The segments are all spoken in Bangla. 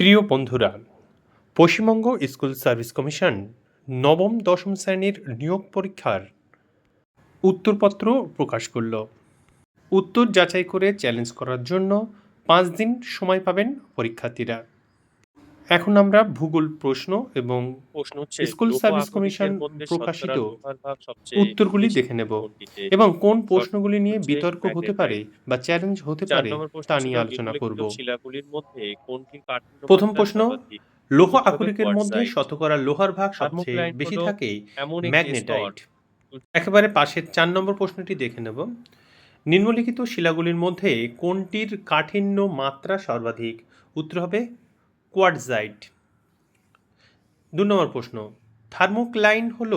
প্রিয় বন্ধুরা, পশ্চিমবঙ্গ স্কুল সার্ভিস কমিশন নবম দশম শ্রেণির নিয়োগ পরীক্ষার উত্তরপত্র প্রকাশ করল। উত্তর যাচাই করে চ্যালেঞ্জ করার জন্য পাঁচ দিন সময় পাবেন পরীক্ষার্থীরা। এখন আমরা ভূগোল প্রশ্ন এবং প্রশ্ন স্কুল সার্ভিস কমিশন প্রকাশিত উত্তরগুলি দেখে নেব। এবং কোন প্রশ্নগুলি নিয়ে বিতর্ক হতে পারে বা চ্যালেঞ্জ হতে পারে তা নিয়ে আলোচনা করব। প্রথম প্রশ্ন? লৌহ আকরিকের মধ্যে শতকরা লোহার ভাগ সবচেয়ে বেশি থাকে ম্যাগনেটাইট একেবারে পাশের চার নম্বর প্রশ্নটি দেখে নেব। নিম্নলিখিত শিলাগুলির মধ্যে কোনটির কাঠিন্য মাত্রা সর্বাধিক? উত্তর হবে কোয়ার্টজাইট দু নম্বর প্রশ্ন, থার্মোক্লাইন হল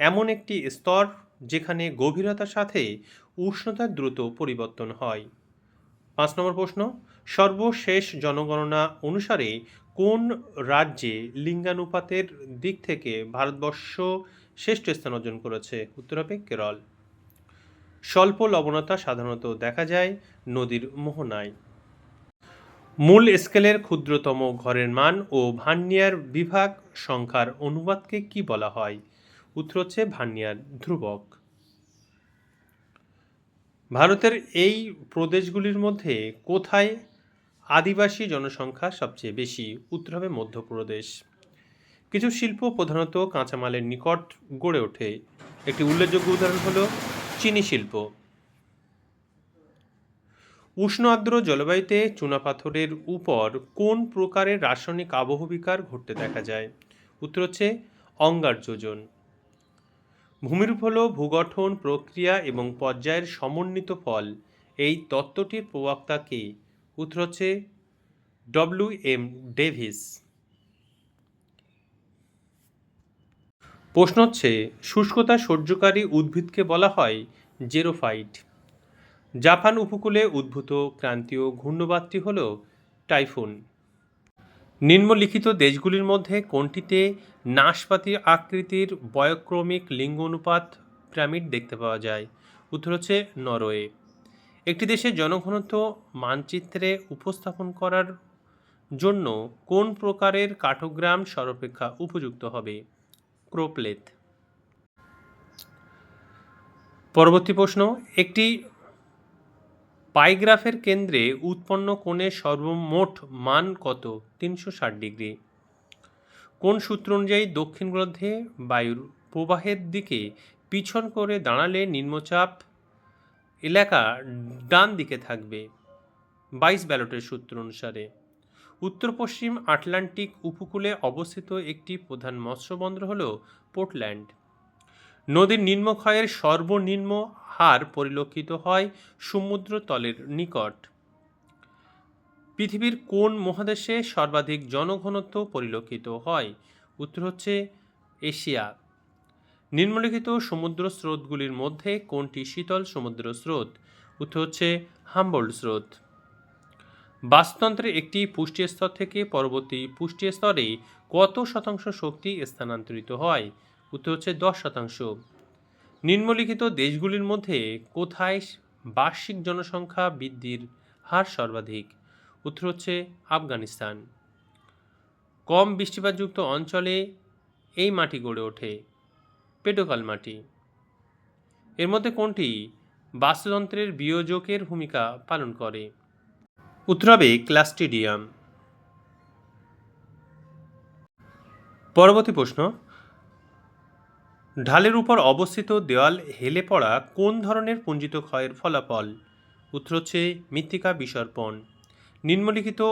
এমন একটি স্তর যেখানে গভীরতার সাথে উষ্ণতার দ্রুত পরিবর্তন হয়। পাঁচ নম্বর প্রশ্ন, সর্বশেষ জনগণনা অনুসারে কোন রাজ্যে লিঙ্গানুপাতের দিক থেকে ভারতবর্ষ শ্রেষ্ঠ স্থান অর্জন করেছে? উত্তর হবে কেরল। স্বল্প লবণতা সাধারণত দেখা যায় নদীর মোহনায়। মূল স্কেলের ক্ষুদ্রতম ঘরের মান ও ভার্নিয়ার বিভাগ সংখ্যার অনুপাতকে কি বলা হয়? উত্তর হচ্ছে ভার্নিয়ার ধ্রুবক। ভারতের এই প্রদেশগুলির মধ্যে কোথায় আদিবাসী জনসংখ্যা সবচেয়ে বেশি? উত্তর হবে মধ্যপ্রদেশ। কিছু শিল্প প্রধানত কাঁচামালের নিকট গড়ে ওঠে। একটি উল্লেখযোগ্য উদাহরণ হলো চিনি শিল্প। উষ্ণ আর্দ্র জলবায়ুতে চুনাপাথরের উপর কোন প্রকারের রাসায়নিক আবহবিকার ঘটতে দেখা যায়? উত্তর হচ্ছে অঙ্গার যোজন। ভূমিরূপ হল ভূগঠন প্রক্রিয়া এবং পর্যায়ের সমন্বিত ফল। এই তত্ত্বটির প্রবক্তা কে? উত্তর হচ্ছে ডব্লিউ এম ডেভিস। প্রশ্ন হচ্ছে, শুষ্কতা সহ্যকারী উদ্ভিদকে বলা হয় জেরোফাইট। জাপান উপকূলে উদ্ভূত ক্রান্তীয় ঘূর্ণবাদটি হল টাইফুন। নিম্নলিখিত দেশগুলির মধ্যে কোনটিতে নাশপাতি আকৃতির বয়ক্রমিক লিঙ্গ অনুপাত পিরামিড দেখতে পাওয়া যায়? উত্তর হচ্ছে নরওয়ে। একটি দেশের জনঘনত্ব মানচিত্রে উপস্থাপন করার জন্য কোন প্রকারের কাঠোগ্রাম সর্বাপেক্ষা উপযুক্ত হবে? ক্রোপ্লেথ। পরবর্তী প্রশ্ন, একটি পাইগ্রাফের কেন্দ্রে উৎপন্ন কোণের সর্বমোট মান কত? তিনশো ষাট ডিগ্রি। কোন সূত্র অনুযায়ী দক্ষিণ গোলার্ধে বায়ুর প্রবাহের দিকে পিছন করে দাঁড়ালে নিম্নচাপ এলাকা ডান দিকে থাকবে, বাইশ ব্যালটের সূত্র অনুসারে। উত্তর পশ্চিম আটলান্টিক উপকূলে অবস্থিত একটি প্রধান মৎস্যবন্দর হল পোর্টল্যান্ড। নদীর নিম্নক্ষয়ের সর্বনিম্ন হার পরিলক্ষিত হয় সমুদ্র তলের নিকট। পৃথিবীর কোন মহাদেশে সর্বাধিক জনঘনত্ব পরিলক্ষিত হয়? উত্তর হচ্ছে এশিয়া। নিম্নলিখিত সমুদ্র স্রোতগুলির মধ্যে কোনটি শীতল সমুদ্র স্রোত? উত্তর হচ্ছে হাম্বোল্ড স্রোত। বাস্তুতন্ত্রের একটি পুষ্টি স্তর থেকে পরবর্তী পুষ্টি স্তরে কত শতাংশ শক্তি স্থানান্তরিত হয়? উত্তর হচ্ছে দশ শতাংশ। নিম্নলিখিত দেশগুলির মধ্যে কোথায় বার্ষিক জনসংখ্যা বৃদ্ধির হার সর্বাধিক? উত্তর হচ্ছে আফগানিস্তান। কম বৃষ্টিপাতযুক্ত অঞ্চলে এই মাটি গড়ে ওঠে, পেটোকাল মাটি। এর মধ্যে কোনটি বাস্তুতন্ত্রের বিয়োজকের ভূমিকা পালন করে? উত্তর হবে ক্লাস্টিডিয়াম। পরবর্তী প্রশ্ন। ঢালের উপর অবস্থিত দেওয়াল হেলে পড়া কোন ধরনের পুঞ্জিত ক্ষয়ের ফলাফল? উত্তর হচ্ছে মৃত্তিকা বিসর্পণ। নিম্নলিখিত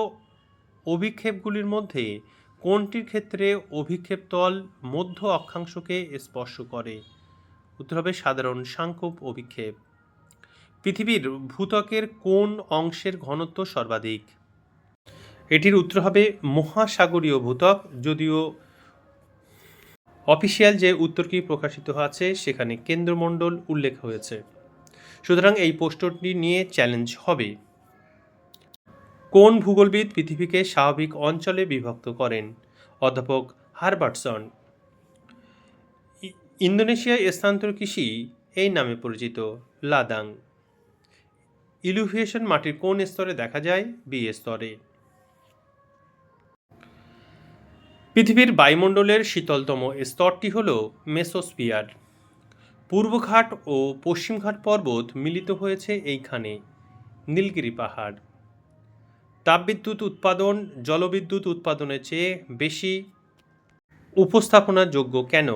অভিক্ষেপগুলির মধ্যে কোনটির ক্ষেত্রে অভিক্ষেপ তল মধ্য অক্ষাংশকে স্পর্শ করে? উত্তর হবে সাধারণ সাংকোপ অভিক্ষেপ। পৃথিবীর ভূত্বকের কোন অংশের ঘনত্ব সর্বাধিক? এটির উত্তর হবে মহাসাগরীয় ভূতক যদিও অফিসিয়াল যে উত্তরটি প্রকাশিত আছে সেখানে কেন্দ্রমণ্ডল উল্লেখ হয়েছে। সুতরাং এই পোস্টটি নিয়ে চ্যালেঞ্জ হবে। কোন ভূগোলবিদ পৃথিবীকে স্বাভাবিক অঞ্চলে বিভক্ত করেন? অধ্যাপক হারবার্টসন। ইন্দোনেশিয়ায় স্থানান্তর কৃষি এই নামে পরিচিত, লাদাং। ইলুভিয়েশন মাটির কোন স্তরে দেখা যায়? বি স্তরে। পৃথিবীর বায়ুমণ্ডলের শীতলতম স্তরটি হল মেসোস্ফিয়ার। পূর্বঘাট ও পশ্চিমঘাট পর্বত মিলিত হয়েছে এইখানে, নীলগিরি পাহাড়। তাপবিদ্যুৎ উৎপাদন জলবিদ্যুৎ উৎপাদনের চেয়ে বেশি উপস্থাপনার যোগ্য কেন?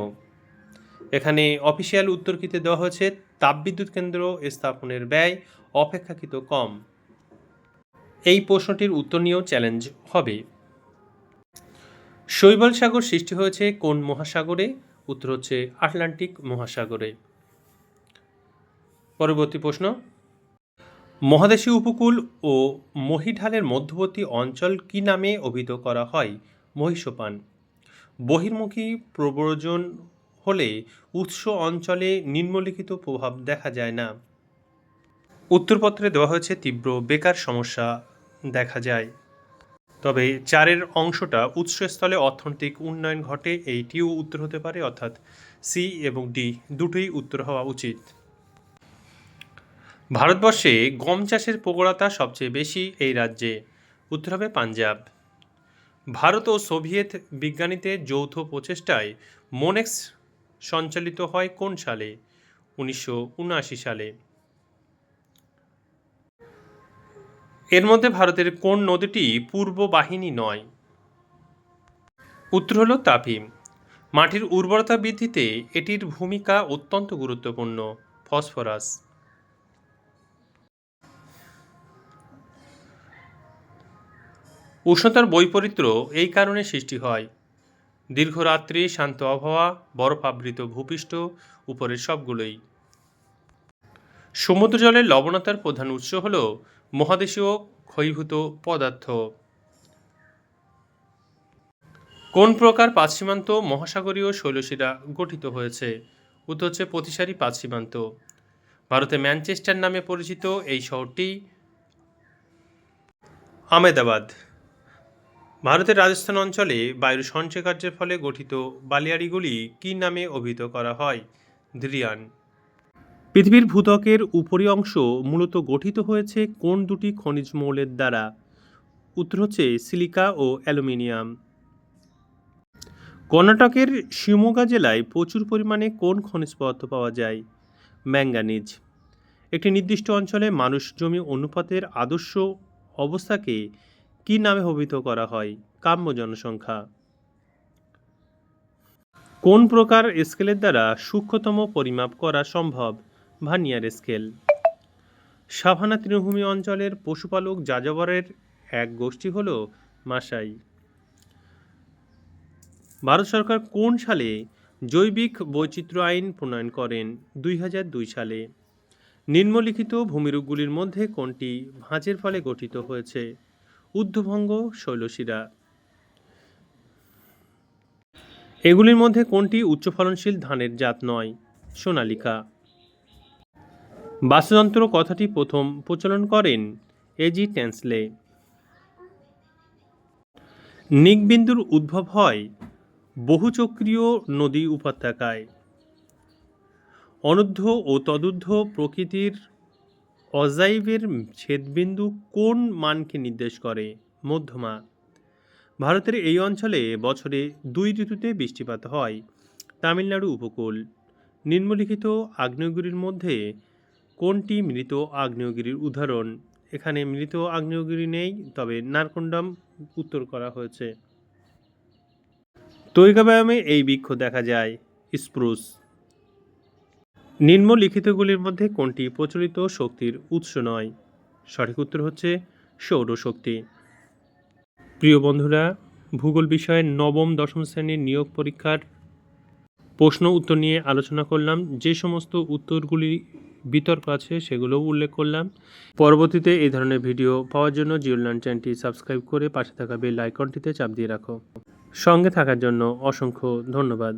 এখানে অফিসিয়াল উত্তরকিতে দেওয়া হয়েছে, তাপবিদ্যুৎ কেন্দ্র স্থাপনের ব্যয় অপেক্ষাকৃত কম। এই প্রশ্নটির উত্তর নিয়েও চ্যালেঞ্জ হবে। শৈবাল সাগর সৃষ্টি হয়েছে কোন মহাসাগরে? উত্তর হচ্ছে আটলান্টিক মহাসাগরে। পরবর্তী প্রশ্ন। মহাদেশীয় উপকূল ও মহিঢালের মধ্যবর্তী অঞ্চল কি নামে অভিহিত করা হয়? মহিষোপান। বহির্মুখী প্রব্রজন হলে উৎস অঞ্চলে নিম্নলিখিত প্রভাব দেখা যায় না। উত্তরপত্রে দেওয়া হয়েছে তীব্র বেকার সমস্যা দেখা যায়। তবে চারের অংশটা উৎসস্থলে অর্থনৈতিক উন্নয়ন ঘটে এইটিও উত্তর হতে পারে, অর্থাৎ সি এবং ডি দুটোই উত্তর হওয়া উচিত। ভারতবর্ষে গম চাষের প্রবণতা সবচেয়ে বেশি এই রাজ্যে। উত্তর হবে পাঞ্জাব। ভারত ও সোভিয়েত বিজ্ঞানীদের যৌথ প্রচেষ্টায় মোনেক্স সঞ্চালিত হয় কোন সালে? উনিশশো উনআশি সালে। এর মধ্যে ভারতের কোন নদীটি পূর্ব বাহিনী নয়? উত্তর হল তাপি। মাটির উর্বরতা বৃদ্ধিতে এটির ভূমিকা অত্যন্ত গুরুত্বপূর্ণ, ফসফরাস। উষ্ণতার বৈপরীত্য এই কারণে সৃষ্টি হয়। দীর্ঘ রাত্রি শান্ত আবহাওয়া বরফাবৃত ভূপৃষ্ঠ, উপরের সবগুলোই। সমুদ্র জলের লবণতার প্রধান উৎস হল মহাদেশীয় ক্ষয়ীভূত পদার্থ। কোন প্রকার পাঁচসীমান্ত মহাসাগরীয় শৈলশিরা গঠিত হয়েছে? উত্তর হচ্ছে প্রতিসারী পাঁচসীমান্ত ভারতে ম্যানচেস্টার নামে পরিচিত এই শহরটি আমেদাবাদ ভারতের রাজস্থান অঞ্চলে বায়ুর সঞ্চয় কার্যের ফলে গঠিত বালিয়াড়িগুলি কী নামে অভিহিত করা হয়? ধ্রিয়ান পৃথিবীর ভূতকের উপরি অংশ মূলত গঠিত হয়েছে কোন দুটি খনিজ মৌলের দ্বারা? উত্তর হচ্ছে সিলিকা ও অ্যালুমিনিয়াম। কর্ণাটকের শিমোগা জেলায় প্রচুর পরিমাণে কোন খনিজ পদার্থ পাওয়া যায়? ম্যাঙ্গানিজ। একটি নির্দিষ্ট অঞ্চলে মানুষ জমি অনুপাতের আদর্শ অবস্থাকে কী নামে অভিহিত করা হয়? কাম্য জনসংখ্যা। কোন প্রকার স্কেলের দ্বারা সূক্ষ্মতম পরিমাপ করা সম্ভব? Vernier scale. সাভানা তৃণভূমি অঞ্চলের পশুপালক যাযাবরের এক গোষ্ঠী হল মাসাই ভারত সরকার কোন সালে জৈবিক বৈচিত্র্য আইন প্রণয়ন করেন? দুই দুই সালে। নিম্নলিখিত ভূমিরূপগুলির মধ্যে কোনটি ভাঁজের ফলে গঠিত হয়েছে? ঊর্ধ্বভঙ্গ শৈলশিরা। এগুলির মধ্যে কোনটি উচ্চ ফলনশীল ধানের জাত নয়? সোনালিকা। বাস্তুযন্ত্র কথাটি প্রথম প্রচলন করেন এজি ট্যান্সলে নিকবিন্দুর উদ্ভব হয় বহুচক্রীয় নদী উপত্যকায়। অনূর্ধ্ব ও তদূর্ধ্ব প্রকৃতির অজাইবের ছেদবিন্দু কোন মানকে নির্দেশ করে? মধ্যমা। ভারতের এই অঞ্চলে বছরে দুই ঋতুতে বৃষ্টিপাত হয়। তামিলনাড়ু উপকূল। নিম্নলিখিত আগ্নেয়গিরির মধ্যে কোনটি মৃত আগ্নেয়গিরির উদাহরণ? এখানে মৃত আগ্নেয়গিরি নেই, তবে নারকন্ডাম উত্তর করা হয়েছে। তৈগা ব্যায়ামে এই বৃক্ষ দেখা যায়, স্প্রুস। নিম্নলিখিতগুলির মধ্যে কোনটি প্রচলিত শক্তির উৎস নয়? সঠিক উত্তর হচ্ছে সৌরশক্তি প্রিয় বন্ধুরা, ভূগোল বিষয়ের নবম, দশম শ্রেণির নিয়োগ পরীক্ষার প্রশ্ন উত্তর নিয়ে আলোচনা করলাম। যে সমস্ত উত্তরগুলি বিতর্ক আছে, সেগুলোও উল্লেখ করলাম। পরবর্তীতে এই ধরনের ভিডিও পাওয়ার জন্য জিওলান চ্যানেলটি সাবস্ক্রাইব করে পাশে থাকা বেল আইকনটিতে চাপ দিয়ে রাখো। সঙ্গে থাকার জন্য অসংখ্য ধন্যবাদ।